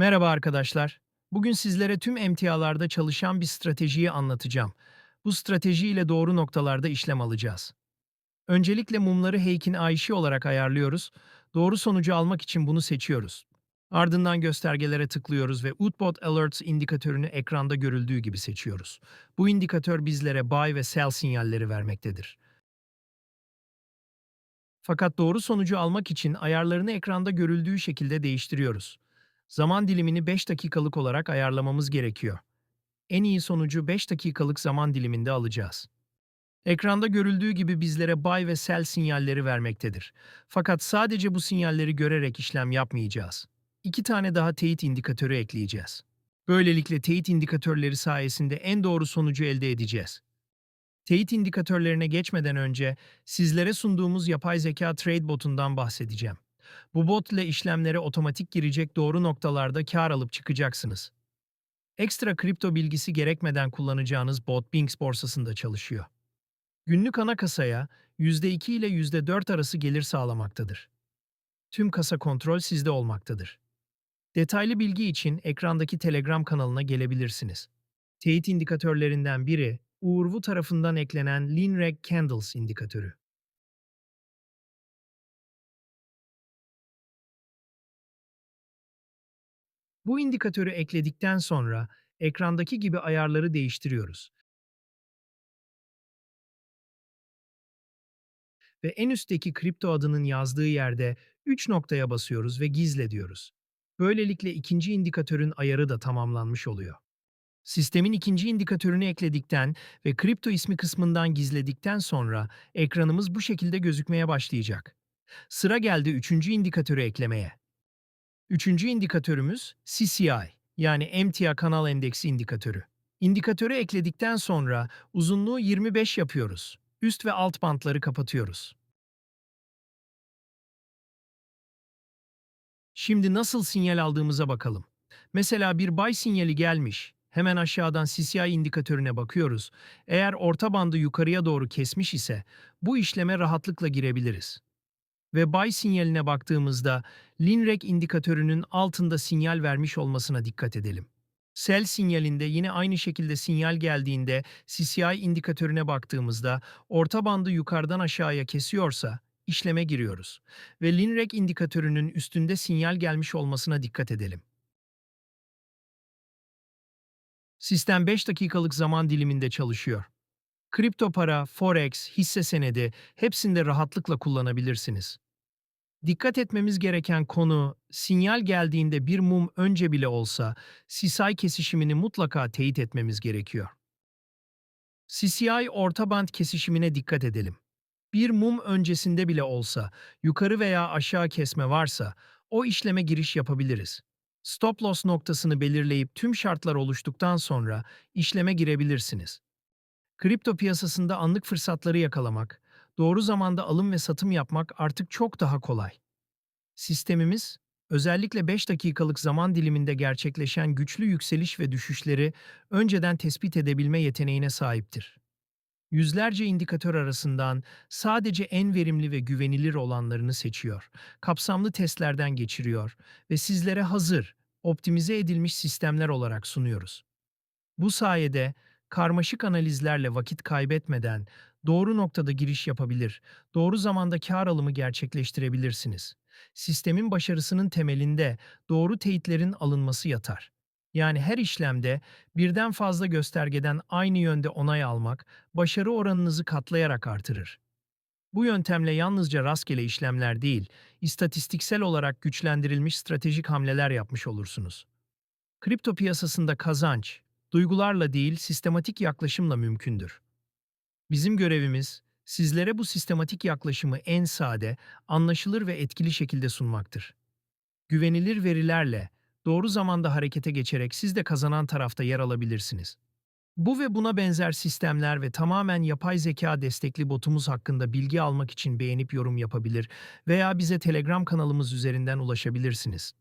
Merhaba arkadaşlar. Bugün sizlere tüm emtialarda çalışan bir stratejiyi anlatacağım. Bu stratejiyle doğru noktalarda işlem alacağız. Öncelikle mumları Heikin Ayşi olarak ayarlıyoruz. Doğru sonucu almak için bunu seçiyoruz. Ardından göstergelere tıklıyoruz ve Utbot Alerts indikatörünü ekranda görüldüğü gibi seçiyoruz. Bu indikatör bizlere buy ve sell sinyalleri vermektedir. Fakat doğru sonucu almak için ayarlarını ekranda görüldüğü şekilde değiştiriyoruz. Zaman dilimini 5 dakikalık olarak ayarlamamız gerekiyor. En iyi sonucu 5 dakikalık zaman diliminde alacağız. Ekranda görüldüğü gibi bizlere buy ve sell sinyalleri vermektedir. Fakat sadece bu sinyalleri görerek işlem yapmayacağız. İki tane daha teyit indikatörü ekleyeceğiz. Böylelikle teyit indikatörleri sayesinde en doğru sonucu elde edeceğiz. Teyit indikatörlerine geçmeden önce sizlere sunduğumuz yapay zeka trade botundan bahsedeceğim. Bu bot ile işlemlere otomatik girecek doğru noktalarda kar alıp çıkacaksınız. Ekstra kripto bilgisi gerekmeden kullanacağınız bot Binx borsasında çalışıyor. Günlük ana kasaya %2 ile %4 arası gelir sağlamaktadır. Tüm kasa kontrol sizde olmaktadır. Detaylı bilgi için ekrandaki Telegram kanalına gelebilirsiniz. Teyit indikatörlerinden biri, Uğur Wu tarafından eklenen Linreg Candles indikatörü. Bu indikatörü ekledikten sonra ekrandaki gibi ayarları değiştiriyoruz. Ve en üstteki kripto adının yazdığı yerde 3 noktaya basıyoruz ve gizle diyoruz. Böylelikle ikinci indikatörün ayarı da tamamlanmış oluyor. Sistemin ikinci indikatörünü ekledikten ve kripto ismi kısmından gizledikten sonra ekranımız bu şekilde gözükmeye başlayacak. Sıra geldi üçüncü indikatörü eklemeye. Üçüncü indikatörümüz CCI yani MTA Kanal Endeksi indikatörü. İndikatörü ekledikten sonra uzunluğu 25 yapıyoruz. Üst ve alt bantları kapatıyoruz. Şimdi nasıl sinyal aldığımıza bakalım. Mesela bir buy sinyali gelmiş. Hemen aşağıdan CCI indikatörüne bakıyoruz. Eğer orta bandı yukarıya doğru kesmiş ise bu işleme rahatlıkla girebiliriz. Ve buy sinyaline baktığımızda Linreg indikatörünün altında sinyal vermiş olmasına dikkat edelim. Sell sinyalinde yine aynı şekilde sinyal geldiğinde CCI indikatörüne baktığımızda orta bandı yukarıdan aşağıya kesiyorsa işleme giriyoruz ve Linreg indikatörünün üstünde sinyal gelmiş olmasına dikkat edelim. Sistem 5 dakikalık zaman diliminde çalışıyor. Kripto para, forex, hisse senedi hepsinde rahatlıkla kullanabilirsiniz. Dikkat etmemiz gereken konu, sinyal geldiğinde bir mum önce bile olsa CCI kesişimini mutlaka teyit etmemiz gerekiyor. CCI orta band kesişimine dikkat edelim. Bir mum öncesinde bile olsa, yukarı veya aşağı kesme varsa o işleme giriş yapabiliriz. Stop loss noktasını belirleyip tüm şartlar oluştuktan sonra işleme girebilirsiniz. Kripto piyasasında anlık fırsatları yakalamak, doğru zamanda alım ve satım yapmak artık çok daha kolay. Sistemimiz, özellikle 5 dakikalık zaman diliminde gerçekleşen güçlü yükseliş ve düşüşleri önceden tespit edebilme yeteneğine sahiptir. Yüzlerce indikatör arasından sadece en verimli ve güvenilir olanlarını seçiyor, kapsamlı testlerden geçiriyor ve sizlere hazır, optimize edilmiş sistemler olarak sunuyoruz. Bu sayede karmaşık analizlerle vakit kaybetmeden doğru noktada giriş yapabilir, doğru zamanda kar alımı gerçekleştirebilirsiniz. Sistemin başarısının temelinde doğru teyitlerin alınması yatar. Yani her işlemde birden fazla göstergeden aynı yönde onay almak başarı oranınızı katlayarak artırır. Bu yöntemle yalnızca rastgele işlemler değil, istatistiksel olarak güçlendirilmiş stratejik hamleler yapmış olursunuz. Kripto piyasasında kazanç, duygularla değil sistematik yaklaşımla mümkündür. Bizim görevimiz, sizlere bu sistematik yaklaşımı en sade, anlaşılır ve etkili şekilde sunmaktır. Güvenilir verilerle, doğru zamanda harekete geçerek siz de kazanan tarafta yer alabilirsiniz. Bu ve buna benzer sistemler ve tamamen yapay zeka destekli botumuz hakkında bilgi almak için beğenip yorum yapabilir veya bize Telegram kanalımız üzerinden ulaşabilirsiniz.